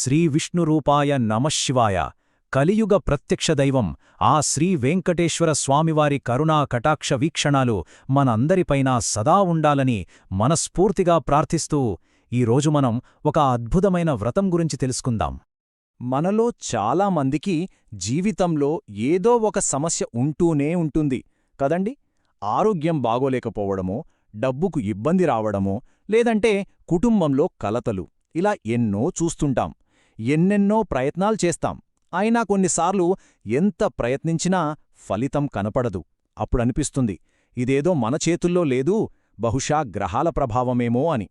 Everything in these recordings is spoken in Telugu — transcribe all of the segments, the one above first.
శ్రీవిష్ణురూపాయ నమశివాయ కలియుగ ప్రత్యక్ష దైవం ఆ శ్రీ వెంకటేశ్వర స్వామివారి కరుణా కటాక్ష వీక్షణాలు మనందరిపైనా సదా ఉండాలని మనస్ఫూర్తిగా ప్రార్థిస్తూ ఈరోజు మనం ఒక అద్భుతమైన వ్రతం గురించి తెలుసుకుందాం. మనలో చాలామందికి జీవితంలో ఏదో ఒక సమస్య ఉంటూనే ఉంటుంది. కదండి? ఆరోగ్యం బాగోలేకపోవడమో డబ్బుకు ఇబ్బంది రావడమో లేదంటే కుటుంబంలో కలతలు ఇలా ఎన్నో చూస్తుంటాం. ఎన్నెన్నో ప్రయత్నాలు చేస్తాం. అయినా కొన్నిసార్లు ఎంత ప్రయత్నించినా ఫలితం కనపడదు. అప్పుడనిపిస్తుంది ఇదేదో మన చేతుల్లో లేదు బహుశా గ్రహాల ప్రభావమేమో అని.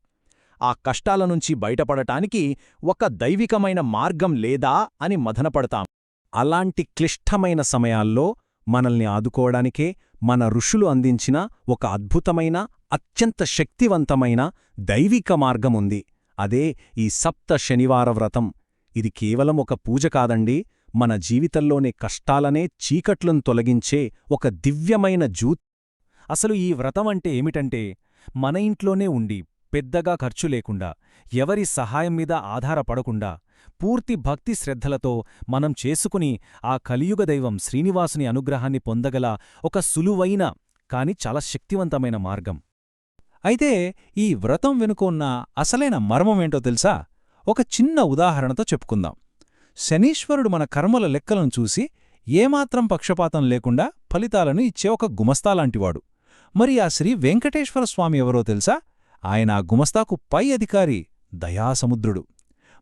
ఆ కష్టాల నుంచి బయటపడటానికి ఒక దైవికమైన మార్గం లేదా అని మదనపడతాం అలాంటి క్లిష్టమైన సమయాల్లో మనల్ని ఆదుకోవడానికే మన ఋషులు అందించిన ఒక అద్భుతమైన అత్యంత శక్తివంతమైన దైవిక మార్గముంది అదే ఈ సప్త శనివార వ్రతం. ఇది కేవలం ఒక పూజ కాదండి మన జీవితంలోనే కష్టాలనే చీకట్లను తొలగించే ఒక దివ్యమైన జూత్ అసలు ఈ వ్రతం అంటే ఏమిటంటే మన ఇంట్లోనే ఉండి పెద్దగా ఖర్చు లేకుండా ఎవరి సహాయం మీద ఆధారపడకుండా పూర్తి భక్తి శ్రద్ధలతో మనం చేసుకుని ఆ కలియుగ దైవం శ్రీనివాసుని అనుగ్రహాన్ని పొందగల ఒక సులువైన కాని చాలా శక్తివంతమైన మార్గం. అయితే ఈ వ్రతం వెనుకున్న అసలైన మర్మమేంటో తెలుసా? ఒక చిన్న ఉదాహరణతో చెప్పుకుందాం. శనీశ్వరుడు మన కర్మల లెక్కలను చూసి ఏమాత్రం పక్షపాతం లేకుండా ఫలితాలను ఇచ్చే ఒక గుమస్తాలాంటివాడు మరి ఆ శ్రీ వెంకటేశ్వర స్వామి ఎవరో తెలుసా? ఆయన ఆ గుమస్తాకు పై అధికారి దయాసముద్రుడు.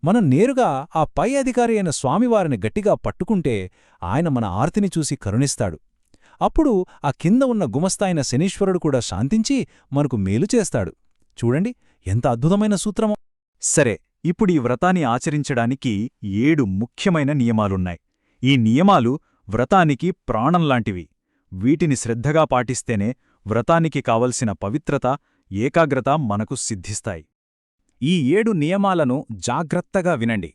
మనం నేరుగా ఆ పై అధికారి అయిన స్వామివారిని గట్టిగా పట్టుకుంటే ఆయన మన ఆర్తిని చూసి కరుణిస్తాడు. అప్పుడు ఆ కింద ఉన్న గుమస్తాయిన శనీశ్వరుడు కూడా శాంతించి మనకు మేలు చేస్తాడు. చూడండి ఎంత అద్భుతమైన సూత్రమో. సరే ఇప్పుడు ఈ వ్రతాన్ని ఆచరించడానికి ఏడు ముఖ్యమైన నియమాలున్నాయి. ఈ నియమాలు వ్రతానికి ప్రాణంలాంటివి. వీటిని శ్రద్ధగా పాటిస్తేనే వ్రతానికి కావలసిన పవిత్రత ఏకాగ్రత మనకు సిద్ధిస్తాయి. ఈ ఏడు నియమాలను జాగ్రత్తగా వినండి.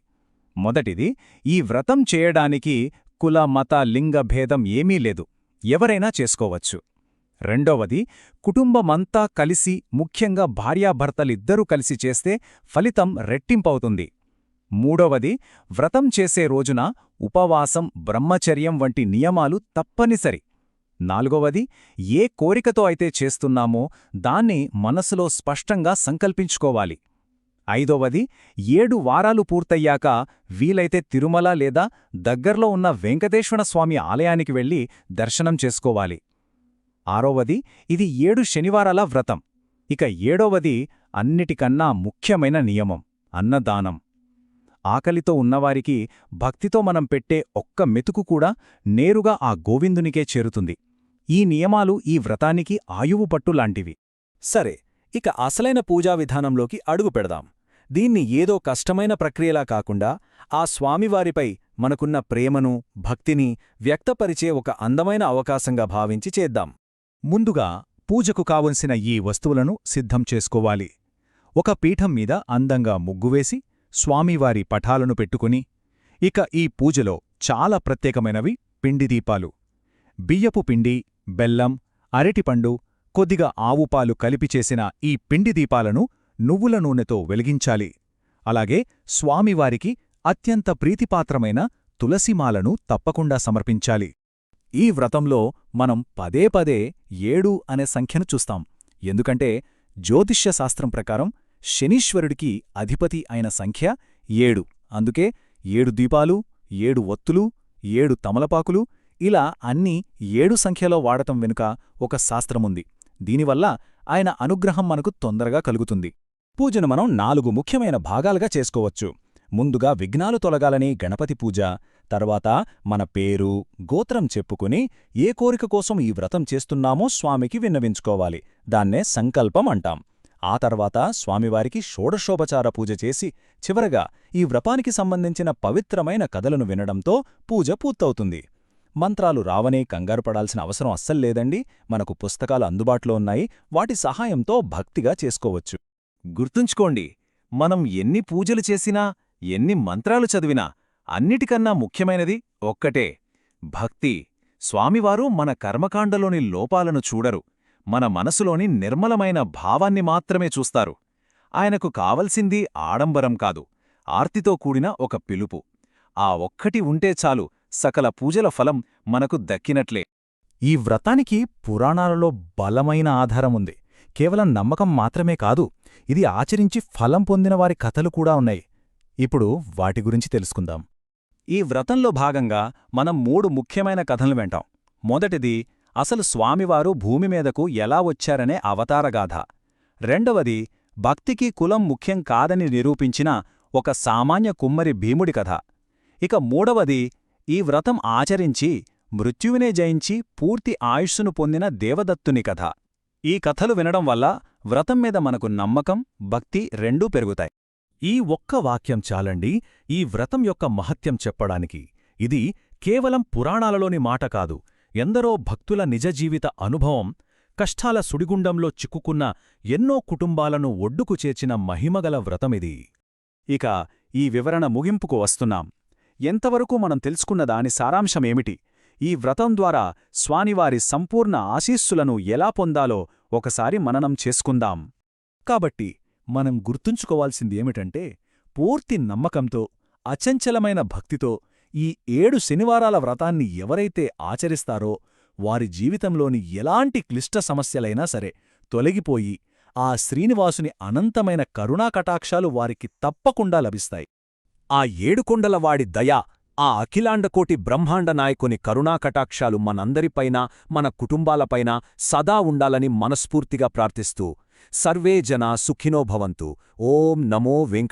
మొదటిది ఈ వ్రతం చేయడానికి కుల మత లింగ భేదం ఏమీ లేదు. ఎవరైనా చేసుకోవచ్చు. రెండవది కుటుంబమంతా కలిసి ముఖ్యంగా భార్యాభర్తలిద్దరూ కలిసి చేస్తే ఫలితం రెట్టింపవుతుంది. మూడవది వ్రతం చేసే రోజున ఉపవాసం బ్రహ్మచర్యం వంటి నియమాలు తప్పనిసరి. నాలుగవది ఏ కోరికతో అయితే చేస్తున్నామో దాన్ని మనసులో స్పష్టంగా సంకల్పించుకోవాలి. ఐదవది ఏడు వారాలు పూర్తయ్యాక వీలైతే తిరుమల లేదా దగ్గర్లో ఉన్న వెంకటేశ్వర స్వామి ఆలయానికి వెళ్ళి దర్శనం చేసుకోవాలి. ఆరోవది ఇది ఏడు శనివారాల వ్రతం. ఇక ఏడవది అన్నిటికన్నా ముఖ్యమైన నియమం అన్నదానం. ఆకలితో ఉన్నవారికి భక్తితో మనం పెట్టే ఒక్క మెతుకు కూడా నేరుగా ఆ గోవిందునికే చేరుతుంది. ఈ నియమాలు ఈ వ్రతానికి ఆయువు పట్టులాంటివి సరే ఇక అసలైన పూజా విధానంలోకి అడుగు పెడదాం. దీన్ని ఏదో కష్టమైన ప్రక్రియలా కాకుండా ఆ స్వామివారిపై మనకున్న ప్రేమను భక్తిని వ్యక్తపరిచే ఒక అందమైన అవకాశంగా భావించి చేద్దాం. ముందుగా పూజకు కావలసిన ఈ వస్తువులను సిద్ధం చేసుకోవాలి. ఒక పీఠం మీద అందంగా ముగ్గువేసి స్వామివారి పఠాలను పెట్టుకుని ఇక ఈ పూజలో చాలా ప్రత్యేకమైనవి పిండి దీపాలు. బియ్యపు పిండి బెల్లం అరటిపండు కొద్దిగా ఆవుపాలు కలిపి చేసిన ఈ పిండి దీపాలను నువ్వుల నూనెతో వెలిగించాలి. అలాగే స్వామివారికి అత్యంత ప్రీతిపాత్రమైన తులసిమాలను తప్పకుండా సమర్పించాలి. ఈ వ్రతంలో మనం పదే పదే ఏడు అనే సంఖ్యను చూస్తాం. ఎందుకంటే జ్యోతిష్యశాస్త్రం ప్రకారం శనీశ్వరుడికి అధిపతి అయిన సంఖ్య ఏడు. అందుకే ఏడు దీపాలు ఏడు ఒత్తులు ఏడు తమలపాకులు ఇలా అన్నీ ఏడు సంఖ్యలో వాడటం వెనుక ఒక శాస్త్రముంది. దీనివల్ల ఆయన అనుగ్రహం మనకు తొందరగా కలుగుతుంది. పూజను మనం నాలుగు ముఖ్యమైన భాగాలుగా చేసుకోవచ్చు. ముందుగా విఘ్నాలు తొలగాలని గణపతి పూజ తర్వాత మన పేరు గోత్రం చెప్పుకుని ఏ కోరిక కోసం ఈ వ్రతం చేస్తున్నామో స్వామికి విన్నవించుకోవాలి. దాన్నే సంకల్పం అంటాం. ఆ తర్వాత స్వామివారికి షోడశోపచార పూజ చేసి చివరగా ఈ వ్రతానికి సంబంధించిన పవిత్రమైన కథలను వినడంతో పూజ పూర్తవుతుంది. మంత్రాలు రావనే కంగారు పడాల్సిన అవసరం అస్సల్లేదండి మనకు పుస్తకాలు అందుబాటులో ఉన్నాయి. వాటి సహాయంతో భక్తిగా చేసుకోవచ్చు. గుర్తుంచుకోండి మనం ఎన్ని పూజలు చేసినా ఎన్ని మంత్రాలు చదివినా అన్నిటికన్నా ముఖ్యమైనది ఒక్కటే. భక్తి. స్వామివారు మన కర్మకాండలోని లోపాలను చూడరు. మన మనసులోని నిర్మలమైన భావాన్ని మాత్రమే చూస్తారు. ఆయనకు కావలసింది ఆడంబరం కాదు. ఆర్తితో కూడిన ఒక పిలుపు. ఆ ఒక్కటి ఉంటే చాలు సకల పూజల ఫలం మనకు దక్కినట్లే. ఈ వ్రతానికి పురాణాలలో బలమైన ఆధారముంది కేవలం నమ్మకం మాత్రమే కాదు ఇది ఆచరించి ఫలం పొందిన వారి కథలు కూడా ఉన్నాయి. ఇప్పుడు వాటి గురించి తెలుసుకుందాం. ఈ వ్రతంలో భాగంగా మనం మూడు ముఖ్యమైన కథలు వింటాం. మొదటిది అసలు స్వామివారు భూమి మీదకు ఎలా వచ్చారనే అవతారగాథ. రెండవది భక్తికి కులం ముఖ్యం కాదని నిరూపించిన ఒక సామాన్య కుమ్మరి భీముడి కథ. ఇక మూడవది ఈ వ్రతం ఆచరించి మృత్యువినే జయించి పూర్తి ఆయుష్సును పొందిన దేవదత్తుని కథ. ఈ కథలు వినడం వల్ల వ్రతం మీద మనకు నమ్మకం భక్తి రెండూ పెరుగుతాయి. ఈ ఒక్క వాక్యం చాలండి ఈ వ్రతం యొక్క మహత్యం చెప్పడానికి. ఇది కేవలం పురాణాలలోని మాట కాదు ఎందరో భక్తుల నిజ జీవిత అనుభవం కష్టాల సుడిగుండంలో చిక్కుకున్న ఎన్నో కుటుంబాలను ఒడ్డుకు చేర్చిన మహిమగల వ్రతమిది ఇక ఈ వివరణ ముగింపుకు వస్తున్నాం. ఎంతవరకు మనం తెలుసుకున్న దాని సారాంశమేమిటి ఈ వ్రతం ద్వారా స్వానివారి సంపూర్ణ ఆశీస్సులను ఎలా పొందాలో ఒకసారి మననం చేసుకుందాం. కాబట్టి మనం గుర్తుంచుకోవాల్సింది ఏమిటంటే పూర్తి నమ్మకంతో అచంచలమైన భక్తితో ఈ ఏడు శనివారాల వ్రతాన్ని ఎవరైతే ఆచరిస్తారో వారి జీవితంలోని ఎలాంటి క్లిష్ట సమస్యలైనా సరే తొలగిపోయి ఆ శ్రీనివాసుని అనంతమైన కరుణాకటాక్షాలు వారికి తప్పకుండా లభిస్తాయి. ఆ ఏడుకొండలవాడి దయ ఆ అఖిలాండకోటి బ్రహ్మాండ నాయకుని కరుణాకటాక్షాలు మనందరిపైనా మన కుటుంబాలపైనా సదా ఉండాలని మనస్ఫూర్తిగా ప్రార్థిస్తూ సర్వే జనా సుఖినో భవంతు. ఓం నమో వెంకట